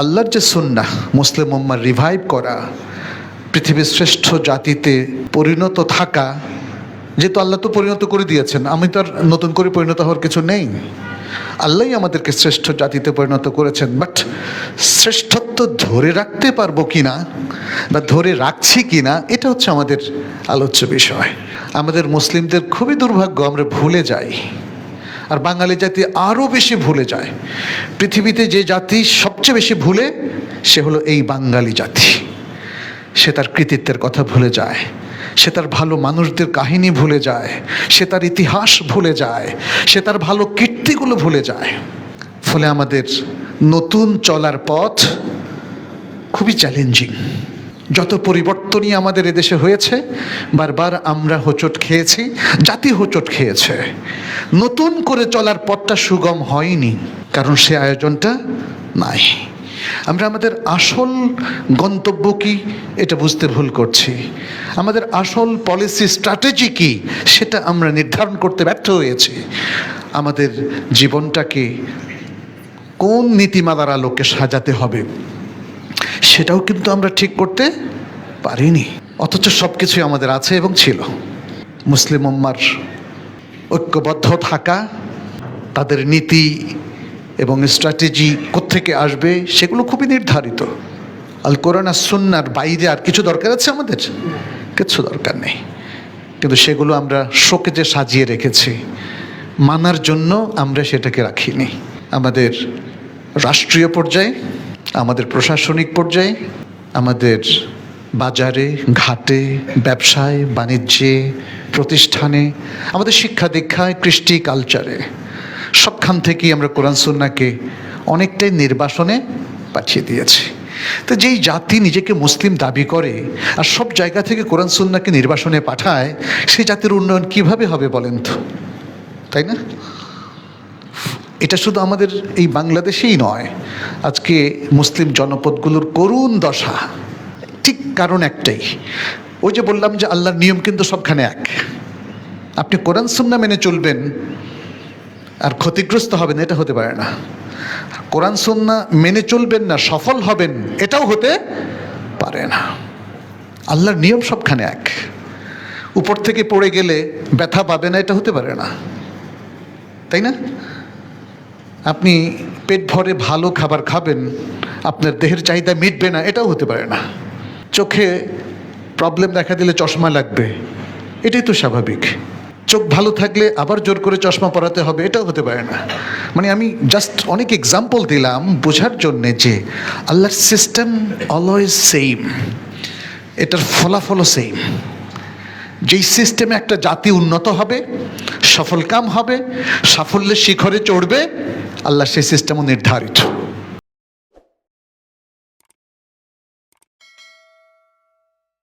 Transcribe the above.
আল্লাহর যে সুন্না মুসলিম উম্মার রিভাইভ করা, পৃথিবীর শ্রেষ্ঠ জাতিতে পরিণত থাকা, যেহেতু আল্লাহ তো পরিণত করে দিয়েছেন, আমি তো আর নতুন করে পরিণত হওয়ার কিছু নেই। আল্লাহই আমাদেরকে শ্রেষ্ঠ জাতিতে পরিণত করেছেন বাট শ্রেষ্ঠত্ব ধরে রাখতে পারব কিনা বা ধরে রাখছি কিনা, এটা হচ্ছে আমাদের আলোচ্য বিষয়। আমাদের মুসলিমদের খুবই দুর্ভাগ্য, আমরা ভুলে যাই। আর বাঙালি জাতি আরও বেশি ভুলে যায়। পৃথিবীতে যে জাতি সবচেয়ে বেশি ভুলে, সে হলো এই বাঙালি জাতি। সে তার কৃতিত্বের কথা ভুলে যায়, সে তার ভালো মানুষদের কাহিনী ভুলে যায়, সে তার ইতিহাস ভুলে যায়, সে তার ভালো কীর্তিগুলো ভুলে যায়। ফলে আমাদের নতুন চলার পথ খুবই চ্যালেঞ্জিং যত পরিবর্তনই আমাদের এদেশে হয়েছে, বারবার আমরা হোঁচট খেয়েছি, জাতি হোঁচট খেয়েছে। নতুন করে চলার পথটা সুগম হয়নি, কারণ সে আয়োজনটা নাই। আমরা আমাদের আসল গন্তব্য কি, এটা বুঝতে ভুল করছি। আমাদের আসল পলিসি স্ট্র্যাটেজি কি, সেটা আমরা নির্ধারণ করতে ব্যর্থ হয়েছি। আমাদের জীবনটাকে কোন নীতিমালার আলোকে সাজাতে হবে সেটাও কিন্তু আমরা ঠিক করতে পারিনি। অথচ সব কিছুই আমাদের আছে এবং ছিল। মুসলিম উম্মার ঐক্যবদ্ধ থাকা, তাদের নীতি এবং স্ট্র্যাটেজি কোত্থেকে আসবে সেগুলো খুবই নির্ধারিত। আল কোরআন আর সুন্নার বাইরে আর কিছু দরকার আছে আমাদের? কিছু দরকার নেই। কিন্তু সেগুলো আমরা শোকেজে সাজিয়ে রেখেছি। মানার জন্য আমরা সেটাকে রাখিনি। আমাদের রাষ্ট্রীয় পর্যায়ে আমাদের প্রশাসনিক পর্যায়ে, আমাদের বাজারে, ঘাটে, ব্যবসায়, বাণিজ্যে, প্রতিষ্ঠানে, আমাদের শিক্ষা দীক্ষায়, কৃষ্টি কালচারে, সবখান থেকেই আমরা কোরআন সুন্নাকে অনেকটাই নির্বাসনে পাঠিয়ে দিয়েছি। তো যেই জাতি নিজেকে মুসলিম দাবি করে আর সব জায়গা থেকে কোরআন সুন্নাকে নির্বাসনে পাঠায়, সেই জাতির উন্নয়ন কীভাবে হবে বলেন তো? তাই না? এটা শুধু আমাদের এই বাংলাদেশেই নয়, আজকে মুসলিম জনপদগুলোর করুণ দশা, ঠিক কারণ একটাই। ওই যে বললাম যে আল্লাহর নিয়ম কিন্তু সবখানে এক। আপনি কোরআন, সুন্না মেনে চলবেন, আর ক্ষতিগ্রস্ত হবেন, এটা হতে পারে না। কোরআন, সুন্না মেনে চলবেন না, সফল হবেন, এটাও হতে পারে না। আল্লাহর নিয়ম সবখানে এক। উপর থেকে পড়ে গেলে ব্যথা পাবে না, এটা হতে পারে না। তাই না? আপনি পেট ভরে ভালো খাবার খাবেন, আপনার দেহের চাহিদা মিটবে না, এটাও হতে পারে না। চোখে প্রবলেম দেখা দিলে চশমা লাগবে, এটাই তো স্বাভাবিক। চোখ ভালো থাকলে আবার জোর করে চশমা পরাতে হবে, এটাও হতে পারে না। মানে আমি জাস্ট অনেক এক্সাম্পল দিলাম বোঝার জন্যে যে আল্লাহর সিস্টেম অলওয়েজ সেম এটার ফলাফলও সেম যেই সিস্টেমে একটা জাতি উন্নত হবে, সফলকাম হবে, সাফল্যের শিখরে চড়বে, আল্লাহ সেই সিস্টেমও নির্ধারিত।